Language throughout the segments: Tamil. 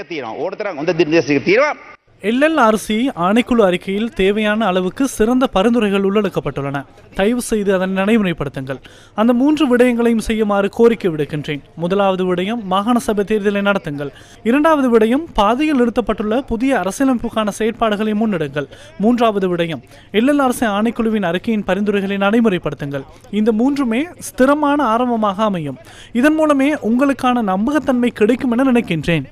ටික තියෙනවා. ඕන තරම් හොඳ නිර්දේශ ටික තියෙනවා. எல்எல்ஆர்சி ஆணைக்குழு அறிக்கையில் தேவையான அளவுக்கு சிறந்த பரிந்துரைகள் உள்ளடக்கப்பட்டுள்ளன தயவு செய்து அதனை நடைமுறைப்படுத்துங்கள் அந்த மூன்று விடயங்களையும் செய்யுமாறு கோரிக்கை விடுக்கின்றேன் முதலாவது விடயம் மாகாண சபை தேர்தலை நடத்துங்கள் இரண்டாவது விடயம் பாதையில் நிறுத்தப்பட்டுள்ள புதிய அரசியலமைப்புக்கான செயற்பாடுகளை முன்னெடுங்கள் மூன்றாவது விடயம் எல்எல்ஆர்சி ஆணைக்குழுவின் அறிக்கையின் பரிந்துரைகளை நடைமுறைப்படுத்துங்கள் இந்த மூன்றுமே ஸ்திரமான ஆரம்பமாக அமையும் இதன் மூலமே உங்களுக்கான நம்பகத்தன்மை கிடைக்கும் என நினைக்கின்றேன்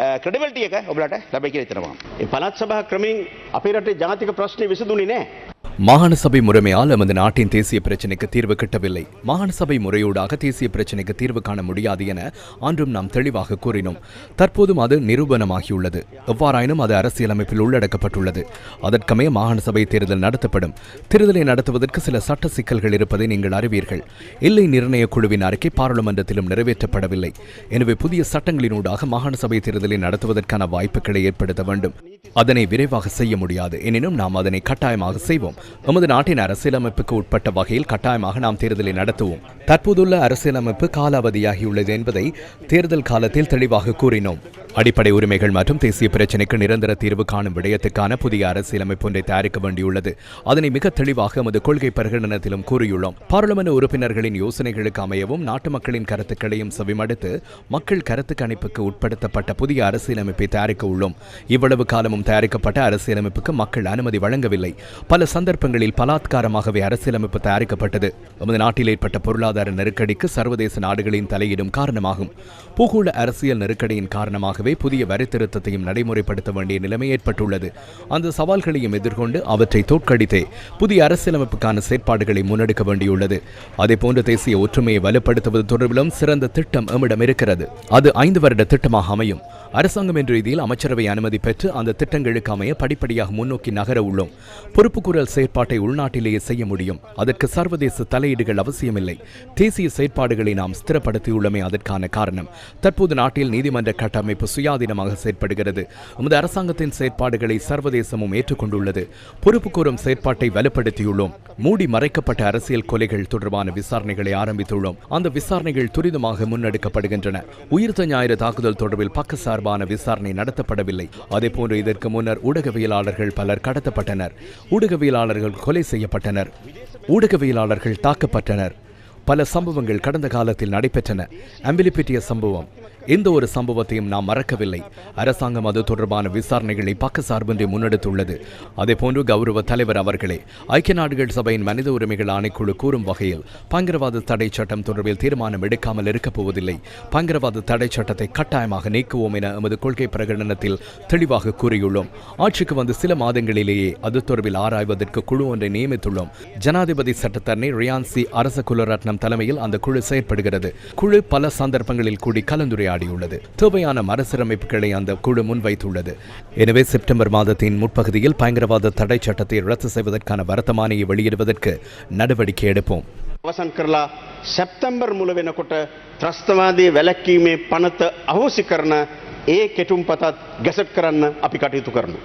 Eh, ක්‍රඩිවල්ටිය එක ඔබලට ලැබයි කියලා හිතනවා. ඒ පළාත් සභා ක්‍රමෙන් අපේ රටේ ජාතික ප්‍රශ්නේ විසඳුනේ නැහැ. மாகாண சபை முறைமையால் எமது நாட்டின் தேசிய பிரச்சினைக்கு தீர்வு கிட்டவில்லை. மாகாண சபை முறையூடாக தேசிய பிரச்சினைக்கு தீர்வு காண முடியாது என அன்றும் நாம் தெளிவாக கூறினோம். தற்போதும் அது நிரூபணமாகியுள்ளது. எவ்வாறாயினும் அது அரசியலமைப்பில் உள்ளடக்கப்பட்டுள்ளது. அதற்கமே மாகாண சபை தேர்தல் நடத்தப்படும். தேர்தலை நடத்துவதற்கு சில சட்ட சிக்கல்கள் இருப்பதை நீங்கள் அறிவீர்கள். எல்லை நிர்ணய குழுவின் அறிக்கை பாராளுமன்றத்திலும் நிறைவேற்றப்படவில்லை. எனவே புதிய சட்டங்களினூடாக மாகாண சபை தேர்தலை நடத்துவதற்கான வாய்ப்புகளை ஏற்படுத்த வேண்டும். அதனை விரைவாக செய்ய முடியாது. எனினும் நாம் அதனை கட்டாயமாக செய்வோம். எமது நாட்டின் அரசியலமைப்புக்கு உட்பட்ட வகையில் கட்டாயமாக நாம் தேர்தலை நடத்துவோம். தற்போதுள்ள அரசியலமைப்பு காலாவதியாகியுள்ளது என்பதை தேர்தல் காலத்தில் தெளிவாக கூறினோம். அடிப்படை உரிமைகள் மற்றும் தேசிய பிரச்சினைக்கு நிரந்தர தீர்வு காணும் விடயத்துக்கான புதிய அரசியலமைப்பு ஒன்றை தயாரிக்க வேண்டியுள்ளது. அதனை மிக தெளிவாக எமது கொள்கை பிரகடனத்திலும் கூறியுள்ளோம். பாராளுமன்ற உறுப்பினர்களின் யோசனைகளுக்கு அமையவும் நாட்டு மக்களின் கருத்துக்களையும் செவிமடுத்து மக்கள் கருத்து கணிப்புக்கு உட்படுத்தப்பட்ட புதிய அரசியலமைப்பை தயாரிக்க உள்ளோம். இவ்வளவு காலமும் தயாரிக்கப்பட்ட அரசியலமைப்புக்கு மக்கள் அனுமதி வழங்கவில்லை. பல சந்தர்ப்பங்களில் பலாத்காரமாகவே அரசியலமைப்பு தயாரிக்கப்பட்டது. நமது நாட்டில் ஏற்பட்ட பொருளாதார நெருக்கடிக்கு சர்வதேச நாடுகளின் தலையீடும் காரணமாகும். பூகோள அரசியல் நெருக்கடியின் காரணமாகவே போலவே புதிய வரி திருத்தத்தையும் நடைமுறைப்படுத்த வேண்டிய நிலைமை ஏற்பட்டுள்ளது. அந்த சவால்களையும் எதிர்கொண்டு அவற்றை தோற்கடித்தே புதிய அரசியலமைப்புக்கான செயற்பாடுகளை முன்னெடுக்க வேண்டியுள்ளது. அதேபோன்று தேசிய ஒற்றுமையை வலுப்படுத்துவது தொடர்பிலும் சிறந்த திட்டம் எம்மிடம் இருக்கிறது. அது ஐந்து வருட திட்டமாக அமையும். அரசாங்கம் என்ற ரீதியில் அமைச்சரவை அனுமதி பெற்று அந்த திட்டங்களுக்கு அமைய படிப்படியாக முன்னோக்கி நகர உள்ளோம். பொறுப்புக்கூறல் செயற்பாட்டை உள்நாட்டிலேயே செய்ய முடியும். அதற்கு சர்வதேச தலையீடுகள் அவசியமில்லை. தேசிய செயற்பாடுகளை நாம் ஸ்திரப்படுத்தியுள்ளமே அதற்கான காரணம். தற்போது நாட்டில் நீதிமன்ற கட்டமைப்பு சுயாதீனமாக செயற்படுகிறது. நமது அரசாங்கத்தின் செயற்பாடுகளை சர்வதேசமும் ஏற்றுக்கொண்டுள்ளது. பொறுப்புக்கூறும் செயற்பாட்டை வலுப்படுத்தியுள்ளோம். மூடி மறைக்கப்பட்ட அரசியல் கொலைகள் தொடர்பான விசாரணைகளை ஆரம்பித்துள்ளோம். அந்த விசாரணைகள் துரிதமாக முன்னெடுக்கப்படுகின்றன. உயிர்த்த ஞாயிறு தாக்குதல் தொடர்பில் பக்கசார்பான விசாரணை நடத்தப்படவில்லை. அதேபோன்று இதற்கு முன்னர் ஊடகவியலாளர்கள் பலர் கடத்தப்பட்டனர். ஊடகவியலாளர்கள் கொலை செய்யப்பட்டனர். ஊடகவியலாளர்கள் தாக்கப்பட்டனர். பல சம்பவங்கள் கடந்த காலத்தில் நடைபெற்றன. அம்பிலிப்பிட்டிய சம்பவம். எந்த ஒரு சம்பவத்தையும் நாம் மறக்கவில்லை. அரசாங்கம் அது தொடர்பான விசாரணைகளை பக்கசார்பின்றி முன்னெடுத்துள்ளது. அதேபோன்று கௌரவ தலைவர் அவர்களே ஐக்கிய நாடுகள் சபையின் மனித உரிமைகள் ஆணைக்குழு கூறும் வகையில் பயங்கரவாத தடை சட்டம் தொடர்பில் தீர்மானம் எடுக்காமல் இருக்கப் போவதில்லை. பயங்கரவாத தடை சட்டத்தை கட்டாயமாக நீக்குவோம் என எமது கொள்கை பிரகடனத்தில் தெளிவாக கூறியுள்ளோம். ஆட்சிக்கு வந்து சில மாதங்களிலேயே அது தொடர்பில் ஆராய்வதற்கு குழு ஒன்றை நியமித்துள்ளோம். ஜனாதிபதி சட்டத்தரணி ரியான்சி அரச குலரத்னம் தலைமையில் அந்த குழு செயற்படுகிறது குழு பல சந்தர்ப்பங்களில் கூடி கலந்துரையாடியுள்ளது தேவையான மறுசீரமைப்புகளை அந்த குழு முன்வைத்துள்ளது எனவே செப்டம்பர் மாதத்தின் முற்பகுதியில் பயங்கரவாத தடை சட்டத்தை ரத்து செய்வதற்கான வர்த்தமானியை வெளியிடுவதற்கு நடவடிக்கை எடுப்போம் අවසන් කරලා සැප්තැම්බර් මුල වෙනකොට ත්‍රස්තවාදී වැලැක්වීමේ පනත අහෝසි කරන ඒ කෙටුම් පතත් ගැසට් කරන්න අපි කටයුතු කරනවා.